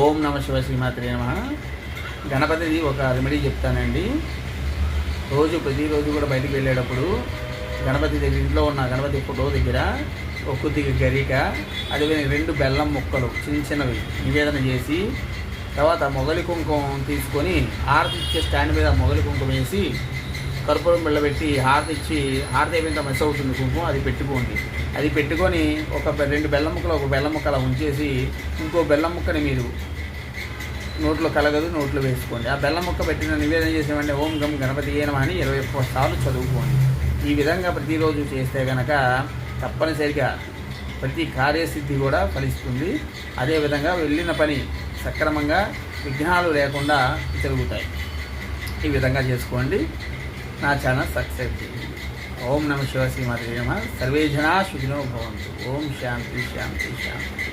ఓం నమ శివ శ్రీమాత్రే నమ. గణపతిది ఒక రెమెడీ చెప్తానండి. రోజు ప్రతిరోజు కూడా బయటికి వెళ్ళేటప్పుడు గణపతి దగ్గర ఇంట్లో ఉన్న గణపతి ఫోటో దగ్గర ఒక కొద్దిగా గరిక అదే రెండు బెల్లం ముక్కలు చిన్న చిన్నవి నివేదన చేసి తర్వాత మొగలి కుంకుమ తీసుకొని ఆరతిచ్చే ఇచ్చే స్టాండ్ మీద మొగలి కుంకుమ వేసి కర్పూరం బిళ్ళబెట్టి హారతి ఇచ్చి హారతి అయిపోయిన మిస్ అవుతుంది కుంకుమ అది పెట్టుకోండి. అది పెట్టుకొని ఒక రెండు బెల్లం ముక్కలు ఒక బెల్లం ముక్క అలా ఉంచేసి ఇంకో బెల్లం ముక్కని మీరు నోట్లో కలగదు నోట్లో వేసుకోండి. ఆ బెల్లం ముక్క పెట్టిన నివేదన చేసేవంటే ఓం గం గణపతి నమః అని ఇరవై ఒక్క సార్లు చదువుకోండి. ఈ విధంగా ప్రతిరోజు చేస్తే కనుక తప్పనిసరిగా ప్రతి కార్యసిద్ధి కూడా ఫలిస్తుంది. అదేవిధంగా వెళ్ళిన పని సక్రమంగా విఘ్నాలు లేకుండా జరుగుతాయి. ఈ విధంగా చేసుకోండి. నా ఛానల్ సక్సెస్ చేయండి ఓం నమ శివ శ్రీమాత నమ సర్వే జనా సుఖినో భవంతు ఓం శాంతి శాంతి శాంతి